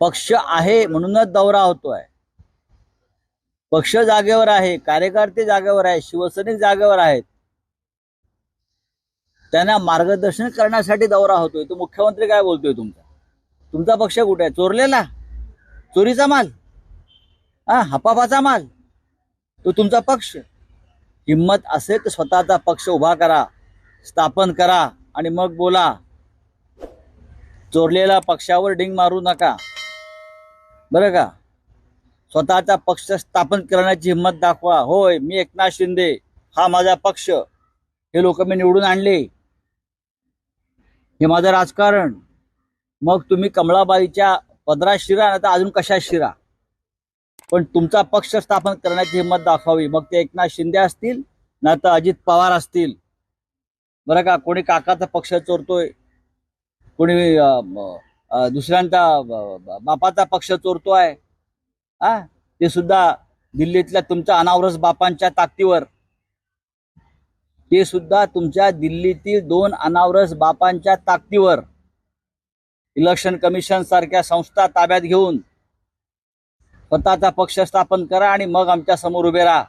पक्ष आहे म्हणूनच दौरा होतोय. पक्ष जागेवर आहे कार्यकर्ते जागेवर आहे शिवसैनिक जागेवर आहेत. त्यांना मार्गदर्शन करण्यासाठी दौरा होतोय. तो मुख्यमंत्री काय बोलतोय तुमचा? तुमचा पक्ष कुठे आहे? चोरलेला? चोरीचा माल? हा हपापाचा माल? तो तुमचा पक्ष? हिंमत असेल तर स्वतःचा पक्ष उभा करा स्थापन करा आणि मग बोला. चोरलेला पक्षावर डिंग मारू नका. बरं का? स्वतःचा पक्ष स्थापन करण्याची हिंमत दाखवा. होय मी एकनाथ शिंदे. हा माझा पक्ष. हे लोक मी निवडून आणले. हे माझं राजकारण. मग तुम्ही कमळाबाईच्या पदरात शिरा नाही तर अजून कशा शिरा? पण तुमचा पक्ष स्थापन करण्याची हिंमत दाखवावी. मग ते एकनाथ शिंदे असतील नाही तर अजित पवार असतील. बरं का? कोणी काकाचा पक्ष चोरतोय? कोणी दुसऱ्यांचा बापाचा पक्ष चोरतोय हा? ते सुद्धा दिल्लीतल्या तुमच्या अनावरस बापांच्या ताकदीवर. ते सुद्धा तुमच्या दिल्लीतील दोन अनावरस बापांच्या ताकदीवर. इलेक्शन कमिशन सारख्या संस्था ताब्यात घेऊन स्वतःचा पक्ष स्थापन करा आणि मग आमच्यासमोर उभे राहा.